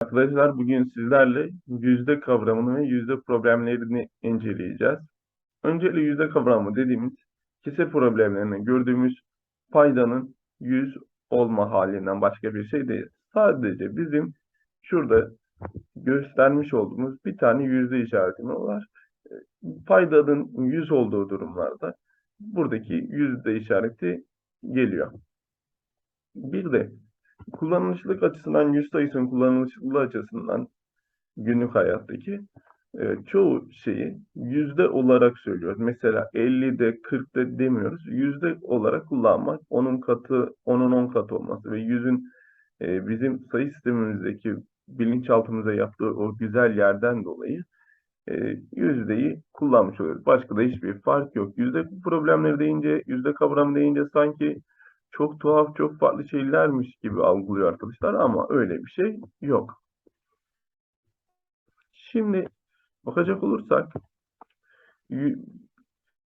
Arkadaşlar bugün sizlerle yüzde kavramını ve yüzde problemlerini inceleyeceğiz. Öncelikle yüzde kavramı dediğimiz kese problemlerinde gördüğümüz paydanın yüz olma halinden başka bir şey değil. Sadece bizim şurada göstermiş olduğumuz bir tane yüzde işaretimiz var. Paydanın yüz olduğu durumlarda buradaki yüzde işareti geliyor. Bir de kullanışlılık açısından yüz sayısının kullanışlılığı açısından günlük hayattaki e, çoğu şeyi yüzde olarak söylüyoruz. Mesela 50'de 40'da demiyoruz. Yüzde olarak kullanmak onun katı onun 10 katı olması ve yüzün e, bizim sayı sistemimizdeki bilinçaltımıza yaptığı o güzel yerden dolayı e, yüzdeyi kullanmış oluyoruz. Başka da hiçbir fark yok. Yüzde problemleri deyince, yüzde kavramı deyince sanki çok tuhaf, çok farklı şeylermiş gibi algılıyor arkadaşlar ama öyle bir şey yok. Şimdi bakacak olursak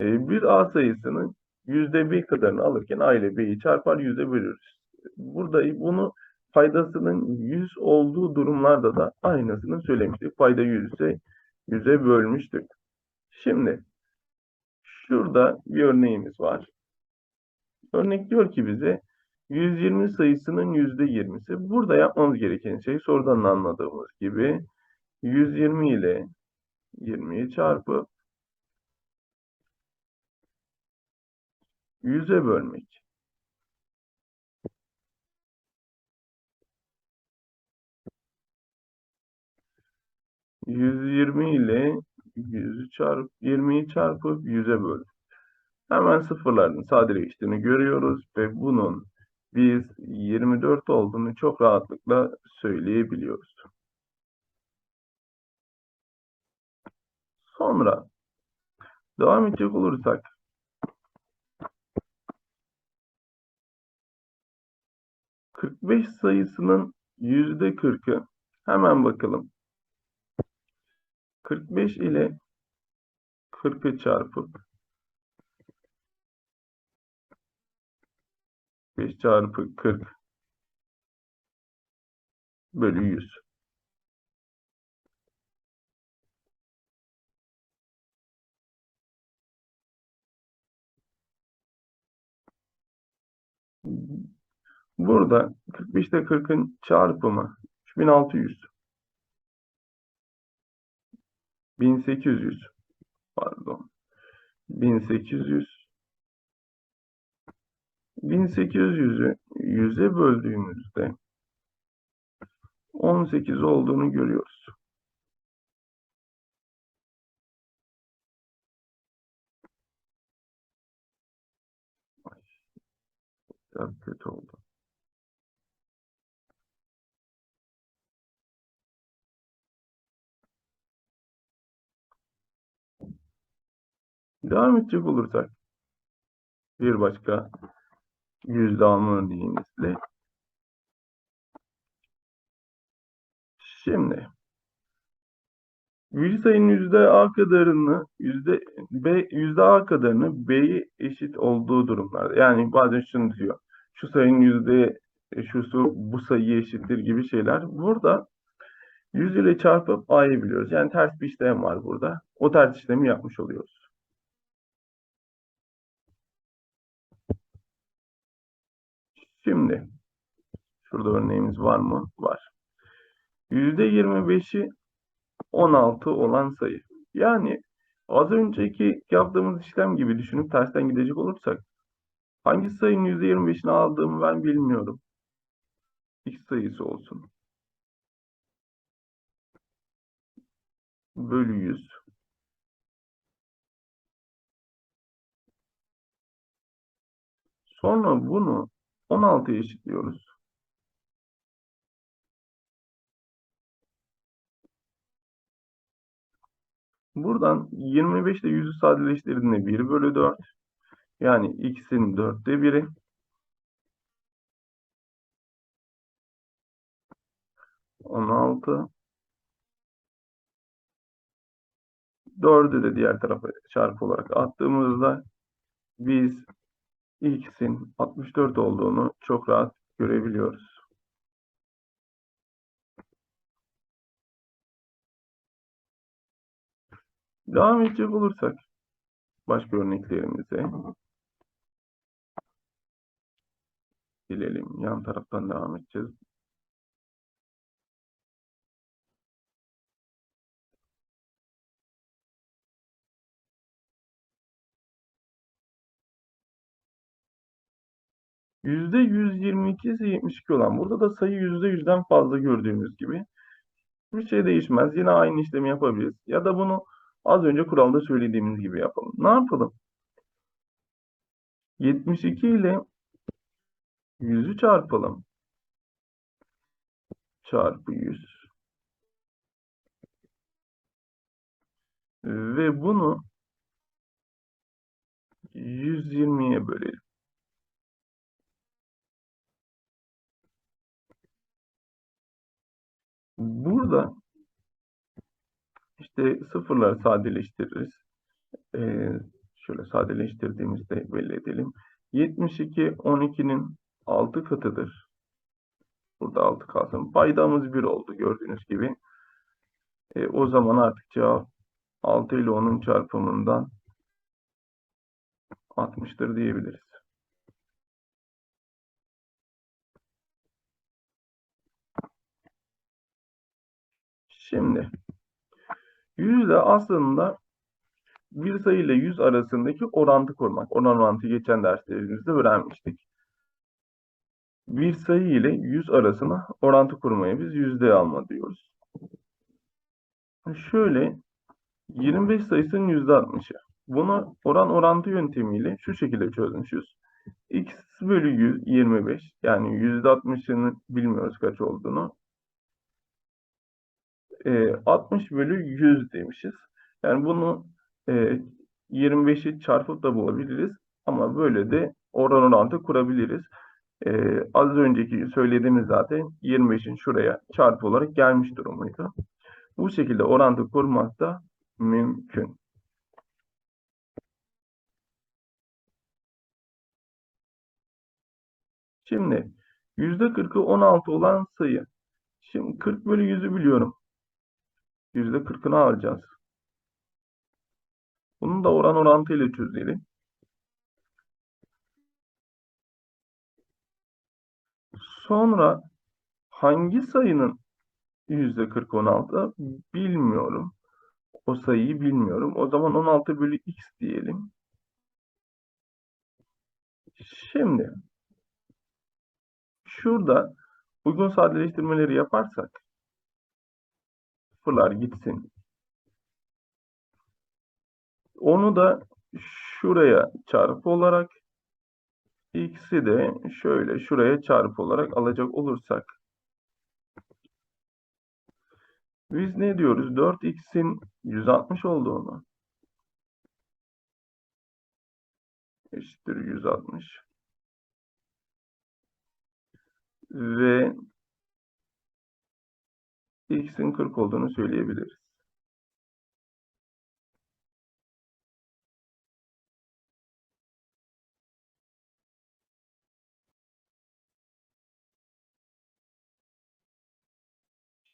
e, bir A sayısının yüzde bir kadarını alırken A ile B'yi çarpar yüzde bölürüz. Burada bunu faydasının 100 olduğu durumlarda da aynısını söylemiştik. Fayda 100 ise 100'e bölmüştük. Şimdi şurada bir örneğimiz var. Örnek diyor ki bize 120 sayısının %20'si. Burada yapmamız gereken şey sorudan anladığımız gibi 120 ile 20'yi çarpıp 100'e bölmek. %120 ile 100'ü çarp 20'yi çarpıp 100'e böl. Hemen sıfırların sadeleştiğini görüyoruz ve bunun biz 24 olduğunu çok rahatlıkla söyleyebiliyoruz. Sonra devam edecek olursak ...45 sayısının yüzde 40'ı hemen bakalım. 45 ile 40'ı çarpıp 5 çarpı 40 bölü 100. Burada 45 ile 40'ın çarpımı 3600. 1800 pardon. 1800 1800'ü 100'e böldüğümüzde 18 olduğunu görüyoruz. Biraz kötü oldu. Devam edecek olursak bir başka yüzde alma örneğimizle şimdi bir sayının yüzde a kadarını yüzde b yüzde a kadarını b'ye eşit olduğu durumlarda yani bazen şunu diyor şu sayının yüzde şusu bu sayıya eşittir gibi şeyler burada 100 ile çarpıp a'yı biliyoruz. Yani ters bir işlem var burada. O ters işlemi yapmış oluyoruz. Şimdi şurada örneğimiz var mı? Var. %25'i 16 olan sayı. Yani az önceki yaptığımız işlem gibi düşünüp tersten gidecek olursak hangi sayının %25'ini aldığımı ben bilmiyorum. X sayısı olsun. Bölü 100. Sonra bunu 16'ya eşitliyoruz. Buradan 25 ile 100'ü sadeleştirdiğinde 1 bölü 4. Yani x'in 4'te 1'i. On altı. Dördü de diğer tarafa çarpı olarak attığımızda biz x'in 64 olduğunu çok rahat görebiliyoruz. Devam edecek olursak başka örneklerimize gelelim. Yan taraftan devam edeceğiz. 122 ise 72 olan. Burada da sayı yüzde yüzden fazla gördüğümüz gibi. Bir şey değişmez. Yine aynı işlemi yapabiliriz. Ya da bunu az önce kuralda söylediğimiz gibi yapalım. Ne yapalım? 72 ile 100'ü çarpalım. Çarpı 100. Ve bunu 120'ye bölelim. Burada işte sıfırları sadeleştiririz. Ee, şöyle sadeleştirdiğimizde belli edelim. 72 12'nin 6 katıdır. Burada 6 kalsın. Paydamız 1 oldu gördüğünüz gibi. Ee, o zaman artık cevap 6 ile 10'un çarpımından 60'tır diyebiliriz. Şimdi yüzde aslında bir sayı ile yüz arasındaki orantı kurmak. Oran orantı geçen derslerimizde öğrenmiştik. Bir sayı ile yüz arasına orantı kurmaya biz yüzde alma diyoruz. Şöyle 25 sayısının yüzde 60'ı. Bunu oran orantı yöntemiyle şu şekilde çözmüşüz. x bölü 100, 25 yani yüzde 60'ını bilmiyoruz kaç olduğunu. E, 60 bölü 100 demişiz. Yani bunu e, 25'i çarpıp da bulabiliriz. Ama böyle de oran orantı kurabiliriz. E, az önceki söylediğimiz zaten 25'in şuraya çarpı olarak gelmiş durumuydu. Bu şekilde orantı kurmak da mümkün. Şimdi %40'ı 16 olan sayı. Şimdi 40 bölü 100'ü biliyorum. %40'ını alacağız. Bunu da oran orantıyla çözelim. Sonra hangi sayının %40 16 bilmiyorum. O sayıyı bilmiyorum. O zaman 16 bölü x diyelim. Şimdi şurada uygun sadeleştirmeleri yaparsak sıfırlar gitsin. Onu da şuraya çarpı olarak x'i de şöyle şuraya çarpı olarak alacak olursak biz ne diyoruz? 4x'in 160 olduğunu eşittir 160 ve x'in 40 olduğunu söyleyebiliriz.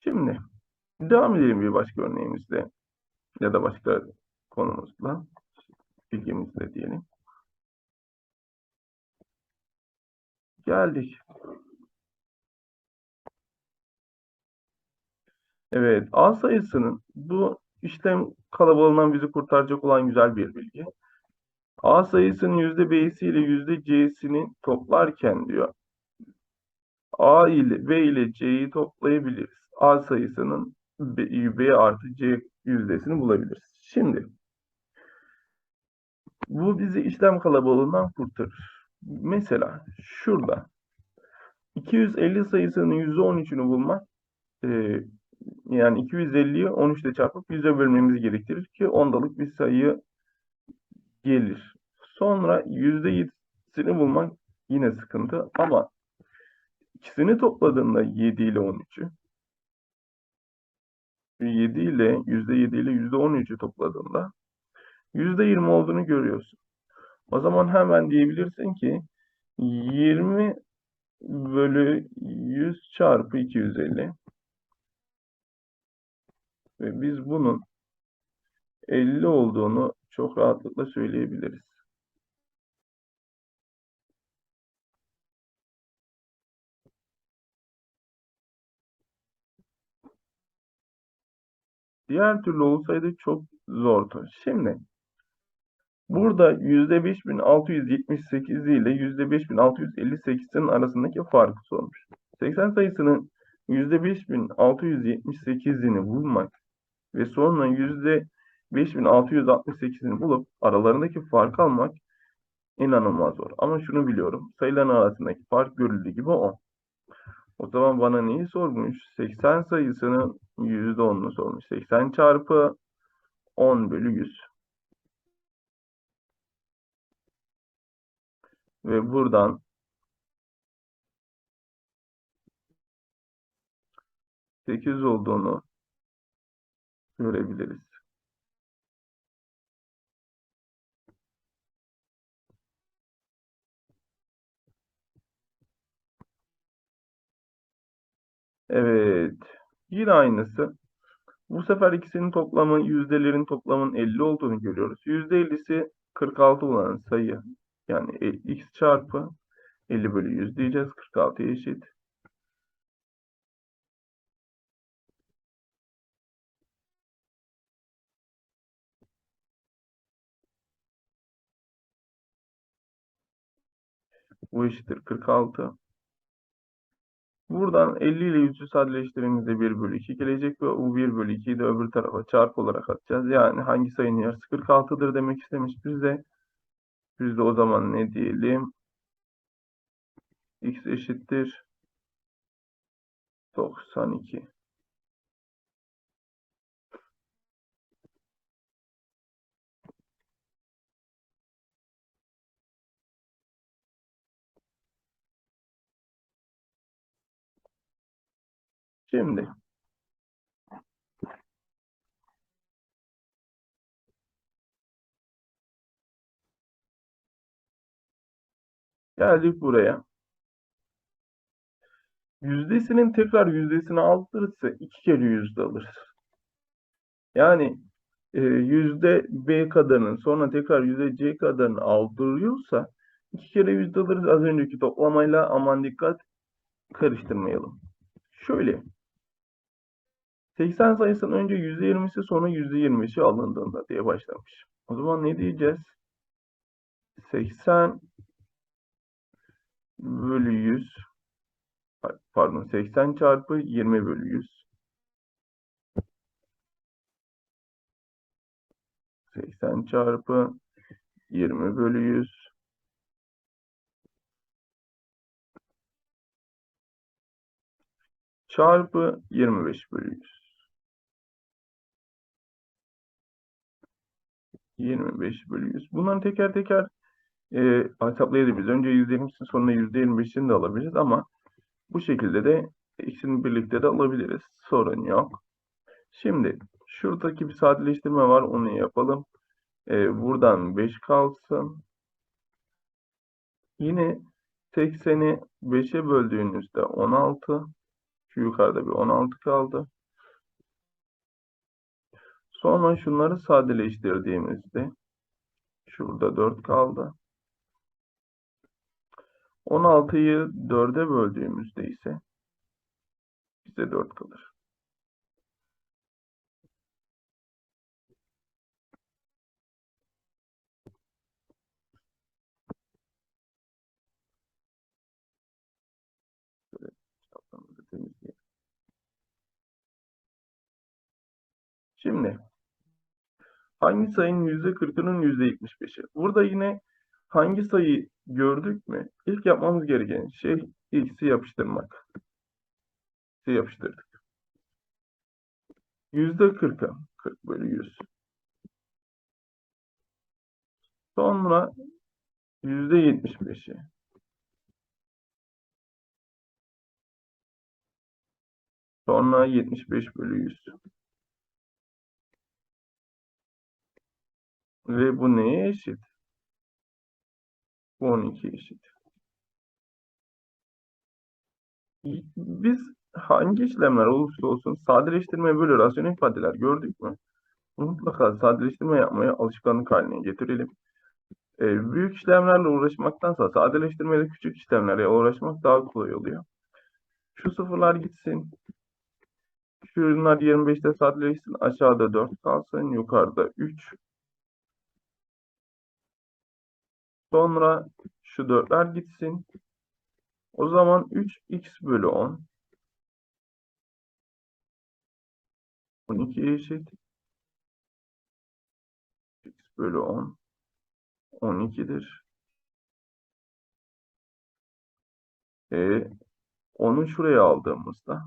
Şimdi devam edelim bir başka örneğimizle ya da başka konumuzla bilgimizle diyelim. Geldik. Evet, A sayısının bu işlem kalabalığından bizi kurtaracak olan güzel bir bilgi. A sayısının yüzde B'si ile yüzde C'sini toplarken diyor A ile B ile C'yi toplayabiliriz. A sayısının B, B artı C yüzdesini bulabiliriz. Şimdi bu bizi işlem kalabalığından kurtarır. Mesela şurada 250 sayısının %13'ünü bulmak e, yani 250'yi 13 ile çarpıp 100'e bölmemiz gerektirir ki ondalık bir sayı gelir. Sonra %7'sini bulmak yine sıkıntı ama ikisini topladığında 7 ile 13'ü 7 ile %7 ile %13'ü topladığında %20 olduğunu görüyorsun. O zaman hemen diyebilirsin ki 20 bölü 100 çarpı 250 ve biz bunun 50 olduğunu çok rahatlıkla söyleyebiliriz. Diğer türlü olsaydı çok zordu. Şimdi burada %5678 ile %5658'in arasındaki farkı sormuş. 80 sayısının %5678'ini bulmak ve sonra %5668'ini bulup aralarındaki farkı almak inanılmaz zor. Ama şunu biliyorum. Sayıların arasındaki fark görüldüğü gibi 10. O zaman bana neyi sormuş? 80 sayısının %10'unu sormuş. 80 çarpı 10 bölü 100. Ve buradan 8 olduğunu görebiliriz. Evet. Yine aynısı. Bu sefer ikisinin toplamı, yüzdelerin toplamının 50 olduğunu görüyoruz. %50'si 46 olan sayı. Yani e, x çarpı 50 bölü 100 diyeceğiz. 46'ya eşit. Bu eşittir 46. Buradan 50 ile 100'ü sadeleştirdiğimizde 1 bölü 2 gelecek ve bu 1 bölü 2'yi de öbür tarafa çarp olarak atacağız. Yani hangi sayının yarısı 46'dır demek istemiş bize. Biz de o zaman ne diyelim? x eşittir 92. Şimdi geldik buraya. Yüzdesinin tekrar yüzdesini aldırırsa iki kere yüzde alırız. Yani e, yüzde B kadarının sonra tekrar yüzde C kadarını aldırıyorsa iki kere yüzde alırız. Az önceki toplamayla aman dikkat karıştırmayalım. Şöyle 80 sayısının önce %20'si sonra %25'i alındığında diye başlamış. O zaman ne diyeceğiz? 80 bölü 100 pardon 80 çarpı 20 bölü 100 80 çarpı 20 bölü 100 çarpı 25 bölü 100 25 bölü 100. Bunları teker teker e, hesaplayabiliriz. Önce %20'sin sonra %25'ini de alabiliriz ama bu şekilde de ikisini birlikte de alabiliriz. Sorun yok. Şimdi şuradaki bir sadeleştirme var. Onu yapalım. E, buradan 5 kalsın. Yine 80'i 5'e böldüğünüzde 16. Şu yukarıda bir 16 kaldı. Sonra şunları sadeleştirdiğimizde şurada 4 kaldı. 16'yı 4'e böldüğümüzde ise bize 4 kalır. Şimdi hangi sayının %40'ının %75'i? Burada yine hangi sayı gördük mü? İlk yapmamız gereken şey x'i yapıştırmak. X'i yapıştırdık. %40'a 40 bölü 100. Sonra %75'i. Sonra 75 bölü 100. Ve bu neye eşit? Bu 12 eşit. Biz hangi işlemler olursa olsun sadeleştirme böyle rasyonel ifadeler gördük mü? mutlaka sadeleştirme yapmaya alışkanlık haline getirelim. Ee, büyük işlemlerle uğraşmaktansa sadeleştirmede küçük işlemlerle uğraşmak daha kolay oluyor. Şu sıfırlar gitsin. Şunlar 25'te sadeleşsin. Aşağıda 4 kalsın. Yukarıda 3. Sonra şu 4'ler gitsin. O zaman 3x bölü 10. 12 eşit. x bölü 10. 12'dir. E, onu şuraya aldığımızda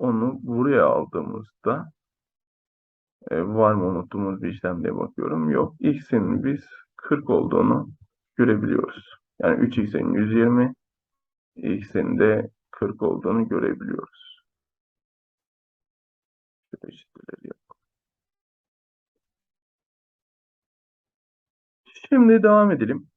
onu buraya aldığımızda e, var mı unuttuğumuz bir işlem diye bakıyorum. Yok. X'in biz 40 olduğunu görebiliyoruz. Yani 3x'in 120 x'in de 40 olduğunu görebiliyoruz. Eşitleri yapalım. Şimdi devam edelim.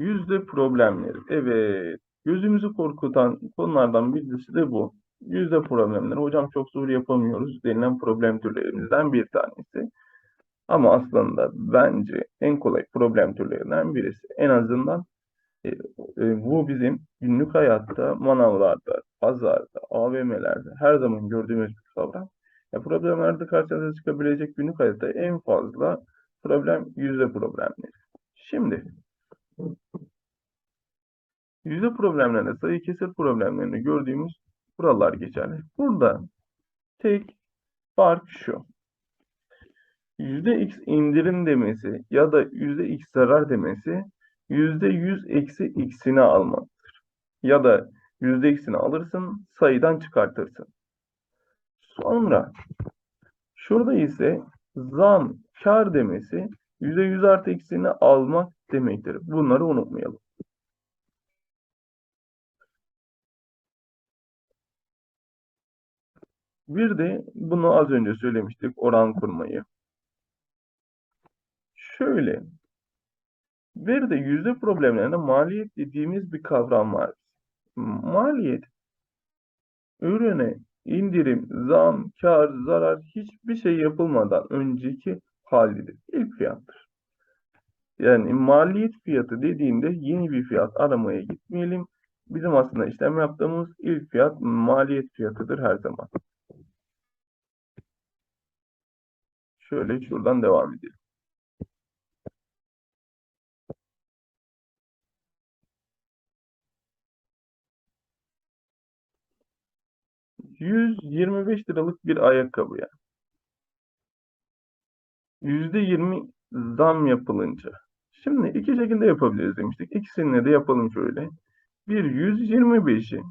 Yüzde problemleri. Evet. Gözümüzü korkutan konulardan birisi de bu. Yüzde problemleri. Hocam çok zor yapamıyoruz denilen problem türlerimizden bir tanesi. Ama aslında bence en kolay problem türlerinden birisi. En azından e, e, bu bizim günlük hayatta, manavlarda, pazarda, AVM'lerde her zaman gördüğümüz bir kavram. Ya problemlerde karşınıza çıkabilecek günlük hayatta en fazla problem yüzde problemleri. Şimdi yüzde problemlerinde sayı kesir problemlerini gördüğümüz kurallar geçerli. Burada tek fark şu. %x indirim demesi ya da %x zarar demesi %100 eksi x'ini almaktır. Ya da %x'ini alırsın sayıdan çıkartırsın. Sonra şurada ise zam kar demesi %100 artı x'ini almak demektir. Bunları unutmayalım. Bir de bunu az önce söylemiştik oran kurmayı. Şöyle bir de yüzde problemlerinde maliyet dediğimiz bir kavram var. Maliyet ürüne indirim, zam, kar, zarar hiçbir şey yapılmadan önceki halidir. İlk fiyattır. Yani maliyet fiyatı dediğinde yeni bir fiyat aramaya gitmeyelim. Bizim aslında işlem yaptığımız ilk fiyat maliyet fiyatıdır her zaman. Şöyle şuradan devam edelim. ...125 liralık bir ayakkabıya... %20 zam yapılınca... Şimdi iki şekilde yapabiliriz demiştik. İkisini de yapalım şöyle. Bir 125'i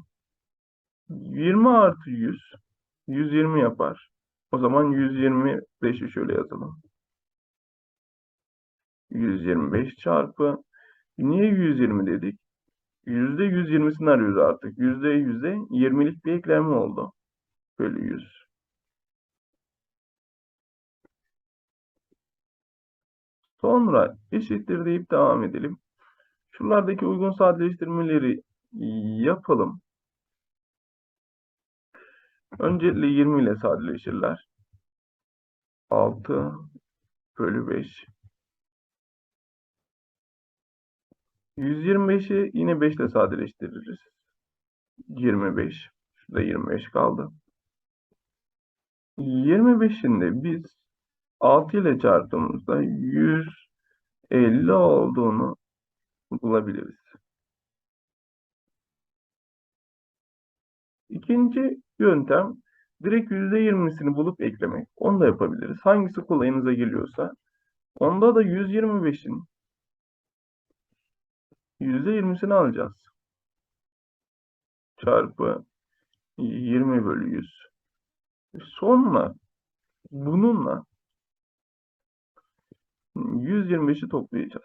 20 artı 100 120 yapar. O zaman 125'i şöyle yazalım. 125 çarpı niye 120 dedik? %120'sini arıyoruz artık. %100'e 20'lik bir ekleme oldu. Bölü 100. Sonra eşittir deyip devam edelim. Şuralardaki uygun sadeleştirmeleri yapalım. Öncelikle 20 ile sadeleşirler. 6 bölü 5. 125'i yine 5 ile sadeleştiririz. 25. Şurada 25 kaldı. 25'in de biz 6 ile çarptığımızda 150 olduğunu bulabiliriz. İkinci yöntem direkt %20'sini bulup eklemek. Onu da yapabiliriz. Hangisi kolayınıza geliyorsa. Onda da 125'in %20'sini alacağız. Çarpı 20 bölü 100. Sonra bununla 125'i toplayacağız.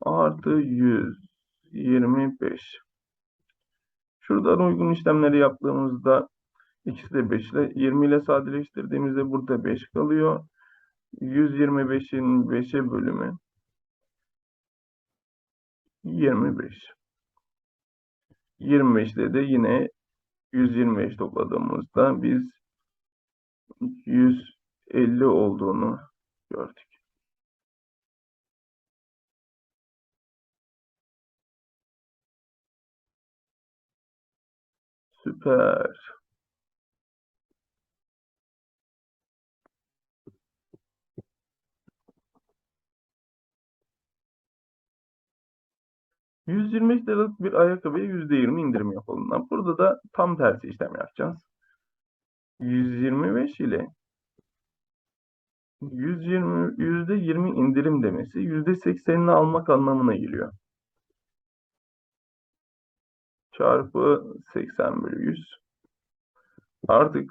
Artı 125. Şuradan uygun işlemleri yaptığımızda İkisi de 5 ile 20 ile sadeleştirdiğimizde burada 5 kalıyor. 125'in 5'e bölümü 25. 25'te de yine 125 topladığımızda biz 150 olduğunu gördük. Süper. ...125 liralık bir ayakkabıya %20 indirim yapalım. Burada da tam tersi işlem yapacağız. 125 ile 120 %20 indirim demesi %80'ini almak anlamına geliyor. Çarpı 80 bölü 100. Artık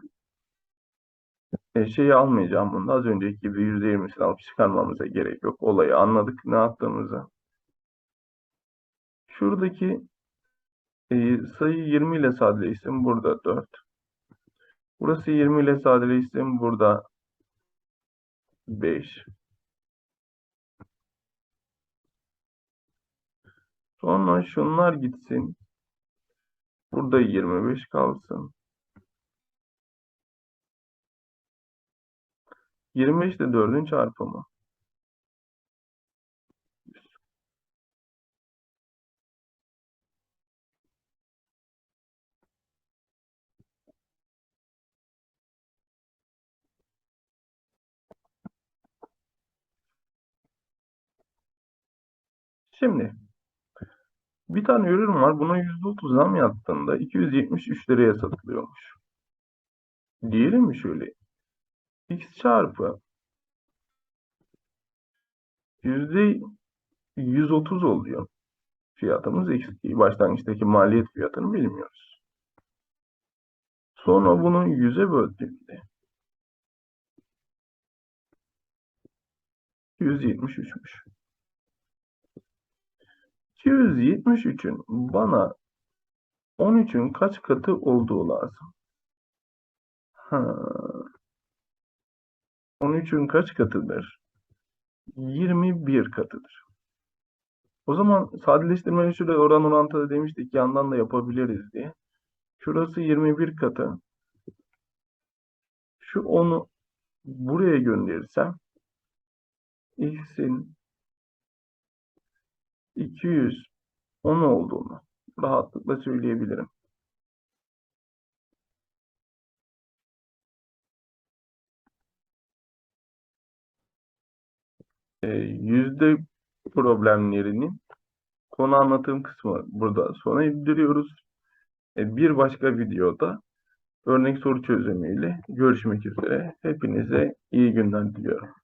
e, şeyi almayacağım bunda. Az önceki gibi %20'sini alıp çıkarmamıza gerek yok. Olayı anladık ne yaptığımızı. Şuradaki e, sayı 20 ile sadeleşsin. Burada 4. Burası 20 ile sadeleşsin. Burada 5. Sonra şunlar gitsin. Burada 25 kalsın. 25 de 4'ün çarpımı. Şimdi bir tane ürün var. Buna %30 zam yaptığında 273 liraya satılıyormuş. Diyelim mi şöyle? X çarpı yüzde 130 oluyor. Fiyatımız X. Başlangıçtaki maliyet fiyatını bilmiyoruz. Sonra bunu 100'e böldüğümde 173'müş. 273'ün bana 13'ün kaç katı olduğu lazım. Ha. 13'ün kaç katıdır? 21 katıdır. O zaman sadeleştirmeyi şurada oran orantıda demiştik yandan da yapabiliriz diye. Şurası 21 katı. Şu 10'u buraya gönderirsem x'in 210 olduğunu rahatlıkla söyleyebilirim. Ee, yüzde problemlerinin konu anlatım kısmı burada sona indiriyoruz. Ee, bir başka videoda örnek soru çözümüyle görüşmek üzere. Hepinize iyi günler diliyorum.